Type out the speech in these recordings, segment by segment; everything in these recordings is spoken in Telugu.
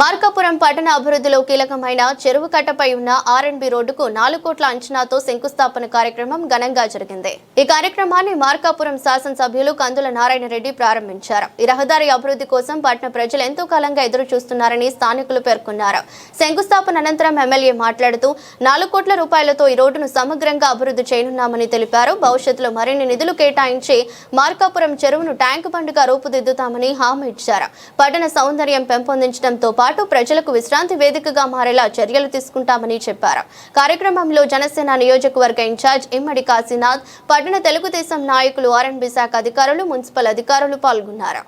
మార్కాపురం పట్టణ అభివృద్ధిలో కీలకమైన చెరువు కట్టపై ఉన్న ఆర్ఎన్బి రోడ్డుకు నాలుగు కోట్ల అంచనాతో శంకుస్థాపన కార్యక్రమం ఘనంగా జరిగింది. ఈ కార్యక్రమాన్ని మార్కాపురం శాసనసభ్యులు కందుల నారాయణ రెడ్డి ప్రారంభించారు. ఈ రహదారి అభివృద్ధి కోసం పట్టణ ప్రజలు ఎంతో కాలంగా ఎదురు చూస్తున్నారని స్థానికులు పేర్కొన్నారు. శంకుస్థాపన అనంతరం ఎమ్మెల్యే మాట్లాడుతూ నాలుగు కోట్ల రూపాయలతో ఈ రోడ్డును సమగ్రంగా అభివృద్ధి చేయనున్నామని తెలిపారు. భవిష్యత్తులో మరిన్ని నిధులు కేటాయించి మార్కాపురం చెరువును ట్యాంకు బండ్గా రూపుదిద్దుతామని హామీ ఇచ్చారు. పట్టణ సౌందర్యం పెంపొందించడంతో పాటు ప్రజలకు విశ్రాంతి వేదికగా మారేలా చర్యలు తీసుకుంటామని చెప్పారు. కార్యక్రమంలో జనసేన నియోజకవర్గ ఇన్ఛార్జ్ ఇమ్మడి కాశీనాథ్ పట్టణ తెలుగుదేశం నాయకులు ఆర్ఎన్బి శాఖ అధికారులు మున్సిపల్ అధికారులు పాల్గొన్నారు.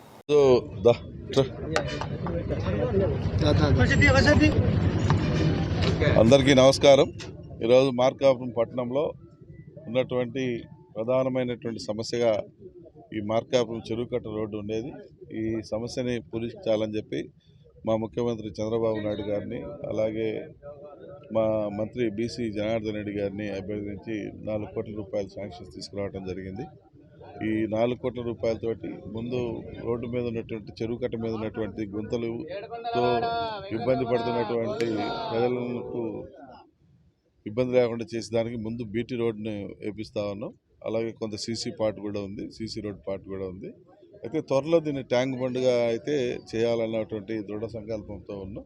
అందరికీ నమస్కారం. ఈరోజు మార్కాపురం పట్టణంలో ఉన్నటువంటి ప్రధానమైనటువంటి సమస్యగా ఈ మార్కాపురం చెరువుకట్ట రోడ్డు ఉండేది. ఈ సమస్యని పూరించాలని చెప్పి మా ముఖ్యమంత్రి చంద్రబాబు నాయుడు గారిని అలాగే మా మంత్రి బీసీ జనార్దన్ రెడ్డి గారిని అభ్యర్థించి నాలుగు కోట్ల రూపాయలు శాంక్షన్స్ తీసుకురావడం జరిగింది. ఈ నాలుగు కోట్ల రూపాయలతోటి ముందు రోడ్డు మీద ఉన్నటువంటి చెరువు కట్ట మీద ఉన్నటువంటి గుంతలుతో ఇబ్బంది పడుతున్నటువంటి ప్రజలకు ఇబ్బంది లేకుండా చేసేదానికి ముందు బీటీ రోడ్డుని వేపిస్తా ఉన్నాం. అలాగే కొంత సీసీ పార్ట్ కూడా ఉంది సీసీ రోడ్ పార్ట్ కూడా ఉంది. అయితే త్వరలో దీన్ని ట్యాంక్ బండ్గా అయితే చేయాలన్నటువంటి దృఢ సంకల్పంతో ఉన్నాం.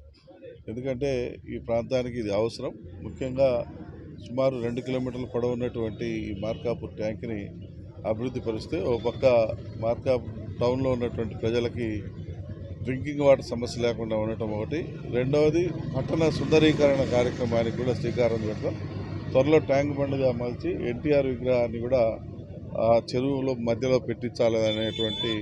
ఎందుకంటే ఈ ప్రాంతానికి ఇది అవసరం. ముఖ్యంగా సుమారు రెండు కిలోమీటర్ల పొడవు ఉన్నటువంటి ఈ మార్కాపూర్ ట్యాంక్ని అభివృద్ధి పరిస్తే ఓ పక్క మార్కాపూర్ టౌన్లో ఉన్నటువంటి ప్రజలకి డ్రింకింగ్ వాటర్ సమస్య లేకుండా ఉండటం ఒకటి. రెండవది పట్టణ సుందరీకరణ కార్యక్రమానికి కూడా శ్రీకారం చుడతాం త్వరలో ట్యాంక్ బండ్గా మలిచి ఎన్టీఆర్ విగ్రహాన్ని కూడా ఆ చెరువులో మధ్యలో పెట్టించాలనేటువంటి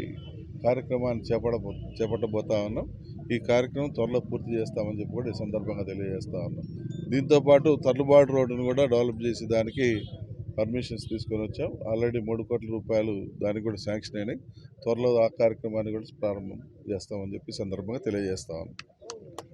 కార్యక్రమాన్ని చేపడబో చేపట్టబోతా ఉన్నాం. ఈ కార్యక్రమం త్వరలో పూర్తి చేస్తామని చెప్పి కూడా ఈ సందర్భంగా తెలియజేస్తా ఉన్నాం. దీంతోపాటు తర్లుబాటు రోడ్డును కూడా డెవలప్ చేసి దానికి పర్మిషన్స్ తీసుకొని వచ్చాం. ఆల్రెడీ మూడు కోట్ల రూపాయలు దానికి కూడా శాంక్షన్ అయినాయి. త్వరలో ఆ కార్యక్రమాన్ని కూడా ప్రారంభం చేస్తామని చెప్పి సందర్భంగా తెలియజేస్తా ఉన్నాం.